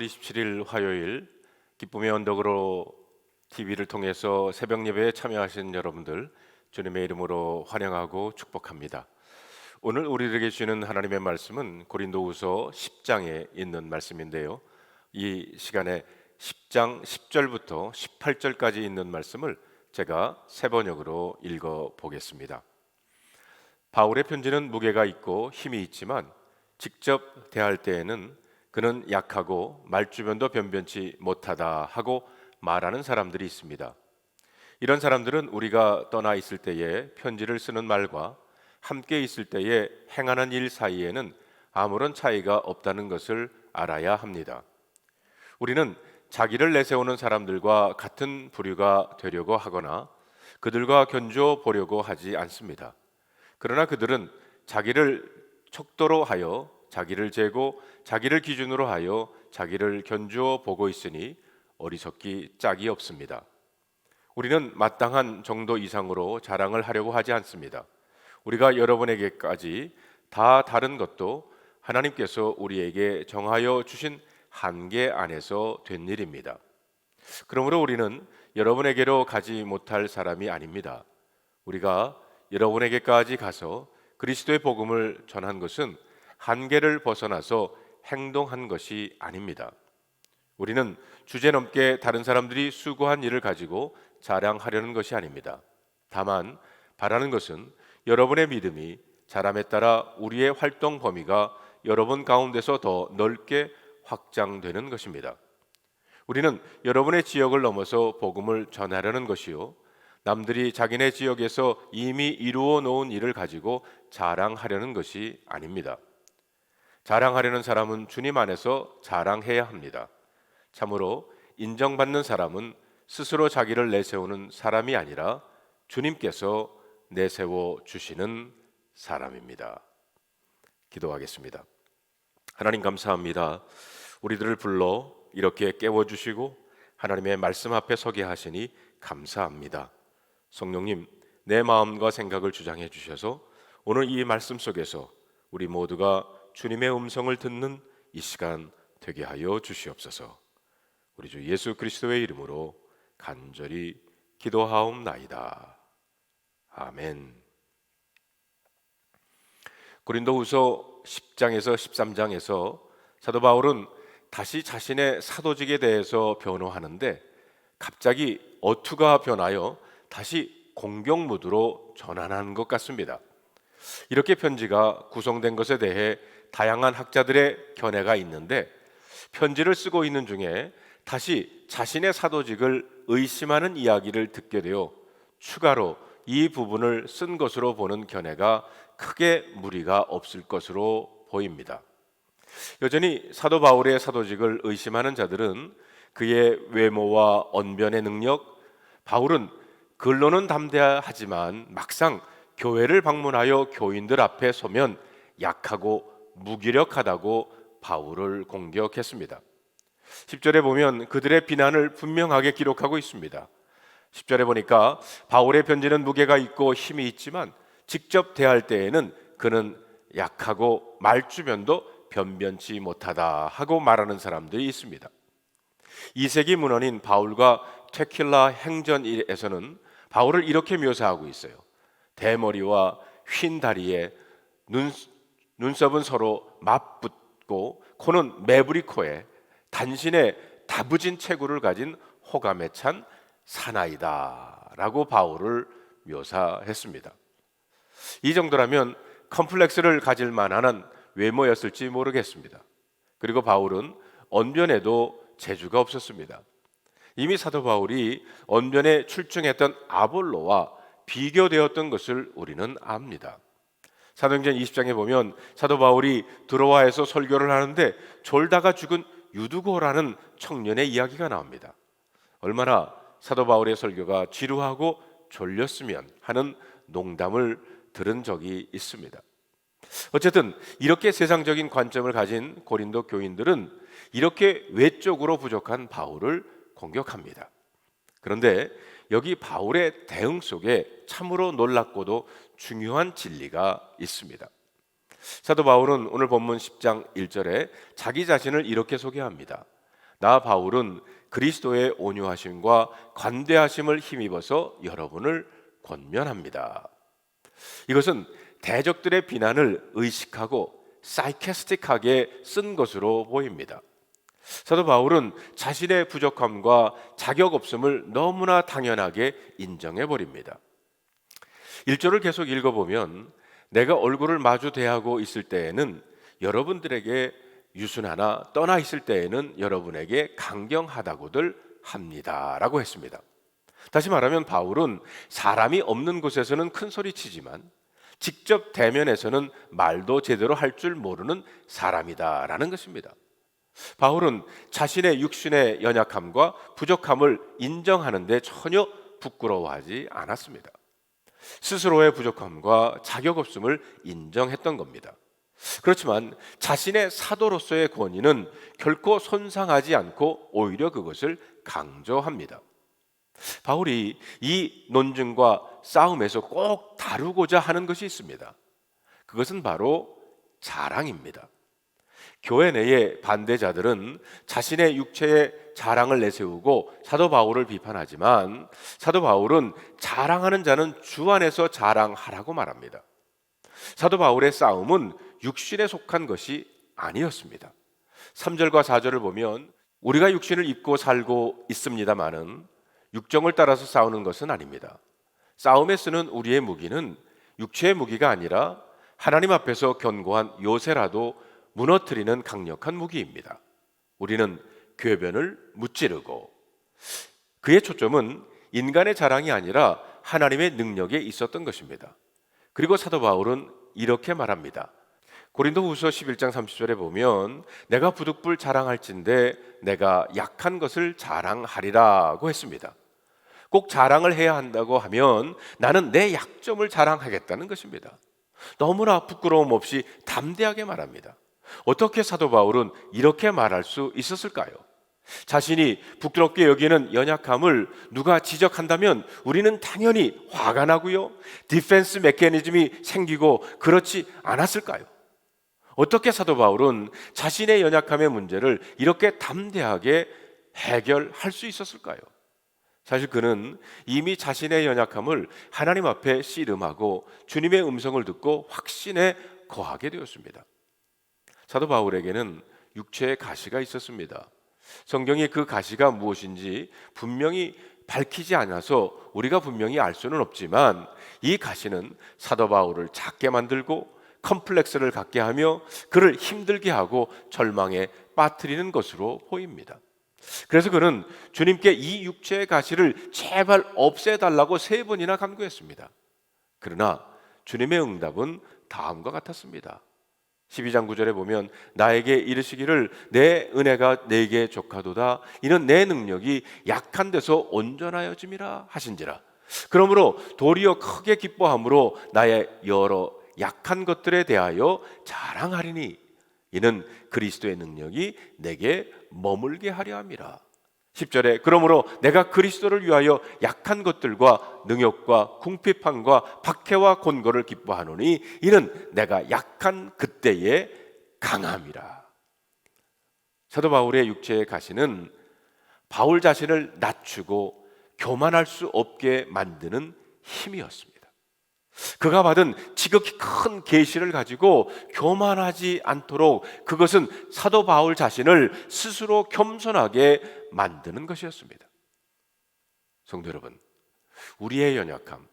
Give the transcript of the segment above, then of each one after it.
10월 27일 화요일 기쁨의 언덕으로 TV를 통해서 새벽 예배에 참여하신 여러분들 주님의 이름으로 환영하고 축복합니다. 오늘 우리에게 주는 하나님의 말씀은 고린도후서 10장에 있는 말씀인데요. 이 시간에 10장 10절부터 18절까지 있는 말씀을 제가 세 번역으로 읽어 보겠습니다. 바울의 편지는 무게가 있고 힘이 있지만 직접 대할 때에는 그는 약하고 말주변도 변변치 못하다 하고 말하는 사람들이 있습니다. 이런 사람들은 우리가 떠나 있을 때에 편지를 쓰는 말과 함께 있을 때에 행하는 일 사이에는 아무런 차이가 없다는 것을 알아야 합니다. 우리는 자기를 내세우는 사람들과 같은 부류가 되려고 하거나 그들과 견주어 보려고 하지 않습니다. 그러나 그들은 자기를 척도로 하여 자기를 재고 자기를 기준으로 하여 자기를 견주어 보고 있으니 어리석기 짝이 없습니다. 우리는 마땅한 정도 이상으로 자랑을 하려고 하지 않습니다. 우리가 여러분에게까지 다 다른 것도 하나님께서 우리에게 정하여 주신 한계 안에서 된 일입니다. 그러므로 우리는 여러분에게로 가지 못할 사람이 아닙니다. 우리가 여러분에게까지 가서 그리스도의 복음을 전한 것은 한계를 벗어나서 행동한 것이 아닙니다. 우리는 주제넘게 다른 사람들이 수고한 일을 가지고 자랑하려는 것이 아닙니다. 다만 바라는 것은 여러분의 믿음이 자람에 따라 우리의 활동 범위가 여러분 가운데서 더 넓게 확장되는 것입니다. 우리는 여러분의 지역을 넘어서 복음을 전하려는 것이요. 남들이 자기네 지역에서 이미 이루어 놓은 일을 가지고 자랑하려는 것이 아닙니다. 자랑하려는 사람은 주님 안에서 자랑해야 합니다. 참으로 인정받는 사람은 스스로 자기를 내세우는 사람이 아니라 주님께서 내세워 주시는 사람입니다. 기도하겠습니다. 하나님 감사합니다. 우리들을 불러 이렇게 깨워 주시고 하나님의 말씀 앞에 서게 하시니 감사합니다. 성령님, 내 마음과 생각을 주장해 주셔서 오늘 이 말씀 속에서 우리 모두가 주님의 음성을 듣는 이 시간 되게 하여 주시옵소서. 우리 주 예수 그리스도의 이름으로 간절히 기도하옵나이다. 아멘. 고린도후서 10장에서 13장에서 사도 바울은 다시 자신의 사도직에 대해서 변호하는데 갑자기 어투가 변하여 다시 공격 무드로 전환한 것 같습니다. 이렇게 편지가 구성된 것에 대해 다양한 학자들의 견해가 있는데 편지를 쓰고 있는 중에 다시 자신의 사도직을 의심하는 이야기를 듣게 되어 추가로 이 부분을 쓴 것으로 보는 견해가 크게 무리가 없을 것으로 보입니다. 여전히 사도 바울의 사도직을 의심하는 자들은 그의 외모와 언변의 능력, 바울은 글로는 담대하지만 막상 교회를 방문하여 교인들 앞에 서면 약하고 무기력하다고 바울을 공격했습니다. 10절에 보면 그들의 비난을 분명하게 기록하고 있습니다. 10절에 보니까 바울의 편지는 무게가 있고 힘이 있지만 직접 대할 때에는 그는 약하고 말주변도 변변치 못하다 하고 말하는 사람들이 있습니다. 2세기 문헌인 바울과 테킬라 행전에서는 바울을 이렇게 묘사하고 있어요. 대머리와 휜 다리에 눈, 눈썹은 서로 맞붙고 코는 매부리 코에 단신에 다부진 체구를 가진 호감에 찬 사나이다라고 바울을 묘사했습니다. 이 정도라면 컴플렉스를 가질 만한 외모였을지 모르겠습니다. 그리고 바울은 언변에도 재주가 없었습니다. 이미 사도 바울이 언변에 출중했던 아볼로와 비교되었던 것을 우리는 압니다. 사도행전 20장에 보면 사도 바울이 드로아에서 설교를 하는데 졸다가 죽은 유두고라는 청년의 이야기가 나옵니다. 얼마나 사도 바울의 설교가 지루하고 졸렸으면 하는 농담을 들은 적이 있습니다. 어쨌든 이렇게 세상적인 관점을 가진 고린도 교인들은 이렇게 외적으로 부족한 바울을 공격합니다. 그런데 여기 바울의 대응 속에 참으로 놀랍고도 중요한 진리가 있습니다. 사도 바울은 오늘 본문 10장 1절에 자기 자신을 이렇게 소개합니다. 나 바울은 그리스도의 온유하심과 관대하심을 힘입어서 여러분을 권면합니다. 이것은 대적들의 비난을 의식하고 사이캐스틱하게 쓴 것으로 보입니다. 사도 바울은 자신의 부족함과 자격 없음을 너무나 당연하게 인정해 버립니다. 1절을 계속 읽어 보면 내가 얼굴을 마주 대하고 있을 때에는 여러분들에게 유순하나 떠나 있을 때에는 여러분에게 강경하다고들 합니다라고 했습니다. 다시 말하면 바울은 사람이 없는 곳에서는 큰 소리 치지만 직접 대면에서는 말도 제대로 할 줄 모르는 사람이다라는 것입니다. 바울은 자신의 육신의 연약함과 부족함을 인정하는데 전혀 부끄러워하지 않았습니다. 스스로의 부족함과 자격 없음을 인정했던 겁니다. 그렇지만 자신의 사도로서의 권위는 결코 손상하지 않고 오히려 그것을 강조합니다. 바울이 이 논증과 싸움에서 꼭 다루고자 하는 것이 있습니다. 그것은 바로 자랑입니다. 교회 내의 반대자들은 자신의 육체의 자랑을 내세우고 사도 바울을 비판하지만 사도 바울은 자랑하는 자는 주 안에서 자랑하라고 말합니다. 사도 바울의 싸움은 육신에 속한 것이 아니었습니다. 3절과 4절을 보면 우리가 육신을 입고 살고 있습니다마는 육정을 따라서 싸우는 것은 아닙니다. 싸움에 쓰는 우리의 무기는 육체의 무기가 아니라 하나님 앞에서 견고한 요새라도 무너뜨리는 강력한 무기입니다. 우리는 궤변을 무찌르고 그의 초점은 인간의 자랑이 아니라 하나님의 능력에 있었던 것입니다. 그리고 사도 바울은 이렇게 말합니다. 고린도후서 11장 30절에 보면 내가 부득불 자랑할진대 내가 약한 것을 자랑하리라고 했습니다. 꼭 자랑을 해야 한다고 하면 나는 내 약점을 자랑하겠다는 것입니다. 너무나 부끄러움 없이 담대하게 말합니다. 어떻게 사도 바울은 이렇게 말할 수 있었을까요? 자신이 부끄럽게 여기는 연약함을 누가 지적한다면 우리는 당연히 화가 나고요. 디펜스 메커니즘이 생기고 그렇지 않았을까요? 어떻게 사도 바울은 자신의 연약함의 문제를 이렇게 담대하게 해결할 수 있었을까요? 사실 그는 이미 자신의 연약함을 하나님 앞에 씨름하고 주님의 음성을 듣고 확신에 거하게 되었습니다. 사도 바울에게는 육체의 가시가 있었습니다. 성경이 그 가시가 무엇인지 분명히 밝히지 않아서 우리가 분명히 알 수는 없지만 이 가시는 사도 바울을 작게 만들고 컴플렉스를 갖게 하며 그를 힘들게 하고 절망에 빠뜨리는 것으로 보입니다. 그래서 그는 주님께 이 육체의 가시를 제발 없애달라고 세 번이나 간구했습니다. 그러나 주님의 응답은 다음과 같았습니다. 12장 9절에 보면 나에게 이르시기를 내 은혜가 내게 족하도다. 이는 내 능력이 약한 데서 온전하여짐이라 하신지라. 그러므로 도리어 크게 기뻐함으로 나의 여러 약한 것들에 대하여 자랑하리니 이는 그리스도의 능력이 내게 머물게 하려 함이라 10절에 그러므로 내가 그리스도를 위하여 약한 것들과 능욕과 궁핍함과 박해와 곤고를 기뻐하노니 이는 내가 약한 그때의 강함이라. 사도 바울의 육체의 가시는 바울 자신을 낮추고 교만할 수 없게 만드는 힘이었습니다. 그가 받은 지극히 큰 계시를 가지고 교만하지 않도록 그것은 사도 바울 자신을 스스로 겸손하게 만드는 것이었습니다. 성도 여러분, 우리의 연약함,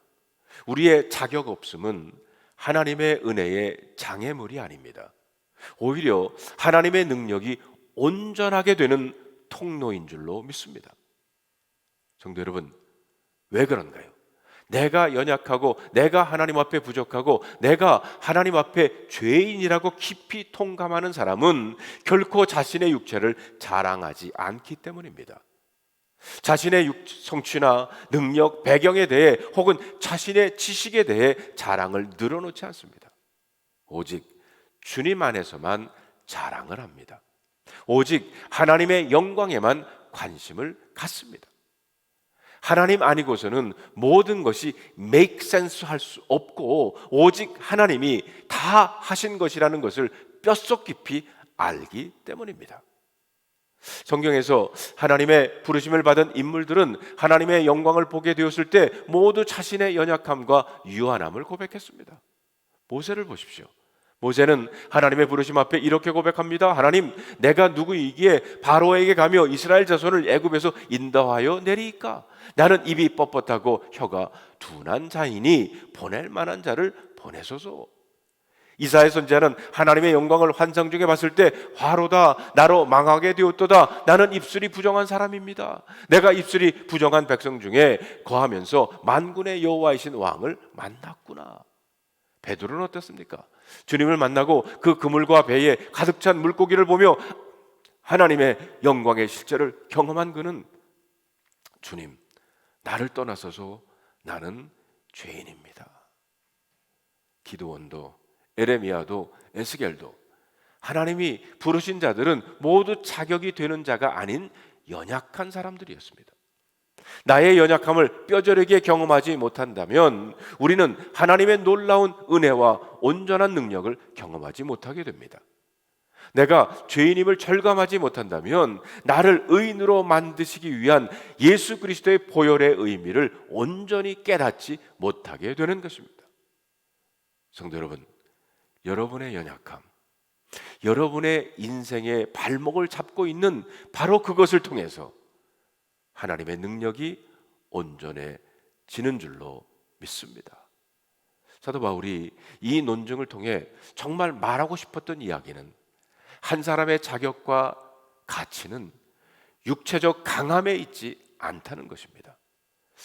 우리의 자격 없음은 하나님의 은혜의 장애물이 아닙니다. 오히려 하나님의 능력이 온전하게 되는 통로인 줄로 믿습니다. 성도 여러분, 왜 그런가요? 내가 연약하고 내가 하나님 앞에 부족하고 내가 하나님 앞에 죄인이라고 깊이 통감하는 사람은 결코 자신의 육체를 자랑하지 않기 때문입니다. 자신의 육, 성취나 능력, 배경에 대해 혹은 자신의 지식에 대해 자랑을 늘어놓지 않습니다. 오직 주님 안에서만 자랑을 합니다. 오직 하나님의 영광에만 관심을 갖습니다. 하나님 아니고서는 모든 것이 make sense 할 수 없고 오직 하나님이 다 하신 것이라는 것을 뼛속 깊이 알기 때문입니다. 성경에서 하나님의 부르심을 받은 인물들은 하나님의 영광을 보게 되었을 때 모두 자신의 연약함과 유한함을 고백했습니다. 모세를 보십시오. 모세는 하나님의 부르심 앞에 이렇게 고백합니다. 하나님, 내가 누구이기에 바로에게 가며 이스라엘 자손을 애굽에서 인도하여 내리까? 나는 입이 뻣뻣하고 혀가 둔한 자이니 보낼 만한 자를 보내소서. 이사의 선지자는 하나님의 영광을 환상 중에 봤을 때 화로다 나로 망하게 되었도다 나는 입술이 부정한 사람입니다 내가 입술이 부정한 백성 중에 거하면서 만군의 여호와이신 왕을 만났구나 베드로는 어떻습니까? 주님을 만나고 그 그물과 배에 가득 찬 물고기를 보며 하나님의 영광의 실제를 경험한 그는 주님 나를 떠나서서 나는 죄인입니다 기도원도 에레미야도 에스겔도 하나님이 부르신 자들은 모두 자격이 되는 자가 아닌 연약한 사람들이었습니다. 나의 연약함을 뼈저리게 경험하지 못한다면 우리는 하나님의 놀라운 은혜와 온전한 능력을 경험하지 못하게 됩니다. 내가 죄인임을 절감하지 못한다면 나를 의인으로 만드시기 위한 예수 그리스도의 보혈의 의미를 온전히 깨닫지 못하게 되는 것입니다. 성도 여러분, 여러분의 연약함, 여러분의 인생의 발목을 잡고 있는 바로 그것을 통해서 하나님의 능력이 온전해지는 줄로 믿습니다. 사도 바울이 이 논증을 통해 정말 말하고 싶었던 이야기는 한 사람의 자격과 가치는 육체적 강함에 있지 않다는 것입니다.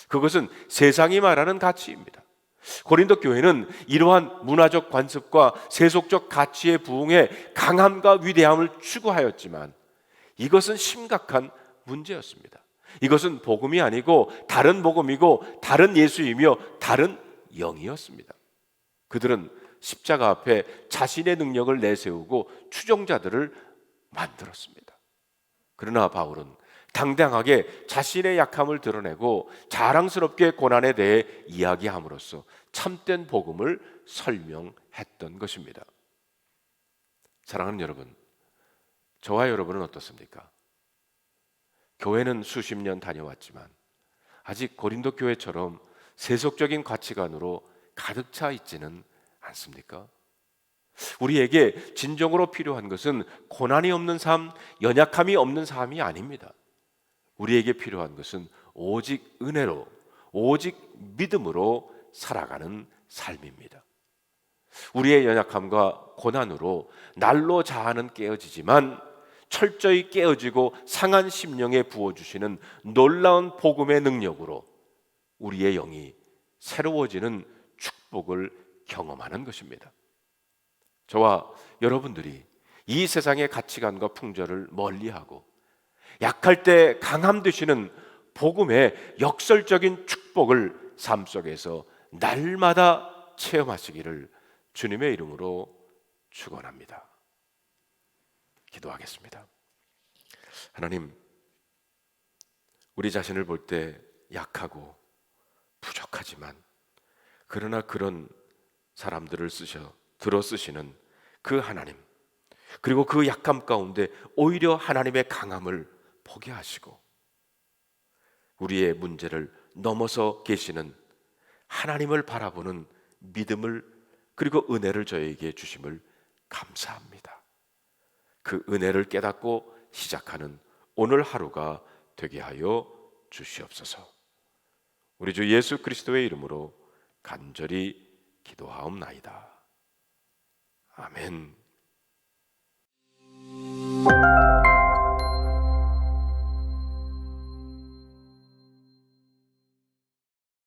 그것은 세상이 말하는 가치입니다. 고린도 교회는 이러한 문화적 관습과 세속적 가치에 부응해 강함과 위대함을 추구하였지만 이것은 심각한 문제였습니다. 이것은 복음이 아니고 다른 복음이고 다른 예수이며 다른 영이었습니다. 그들은 십자가 앞에 자신의 능력을 내세우고 추종자들을 만들었습니다. 그러나 바울은 당당하게 자신의 약함을 드러내고 자랑스럽게 고난에 대해 이야기함으로써 참된 복음을 설명했던 것입니다. 사랑하는 여러분, 저와 여러분은 어떻습니까? 교회는 수십 년 다녀왔지만 아직 고린도 교회처럼 세속적인 가치관으로 가득 차 있지는 않습니까? 우리에게 진정으로 필요한 것은 고난이 없는 삶, 연약함이 없는 삶이 아닙니다. 우리에게 필요한 것은 오직 은혜로, 오직 믿음으로 살아가는 삶입니다. 우리의 연약함과 고난으로 날로 자아는 깨어지지만 철저히 깨어지고 상한 심령에 부어주시는 놀라운 복음의 능력으로 우리의 영이 새로워지는 축복을 경험하는 것입니다. 저와 여러분들이 이 세상의 가치관과 풍조를 멀리하고 약할 때 강함 되시는 복음의 역설적인 축복을 삶 속에서 날마다 체험하시기를 주님의 이름으로 축원합니다. 기도하겠습니다. 하나님, 우리 자신을 볼 때 약하고 부족하지만 그러나 그런 사람들을 쓰셔 들어 쓰시는 그 하나님 그리고 그 약함 가운데 오히려 하나님의 강함을 보게 하시고 우리의 문제를 넘어서 계시는 하나님을 바라보는 믿음을 그리고 은혜를 저에게 주심을 감사합니다. 그 은혜를 깨닫고 시작하는 오늘 하루가 되게 하여 주시옵소서. 우리 주 예수 그리스도의 이름으로 간절히 기도하옵나이다. 아멘.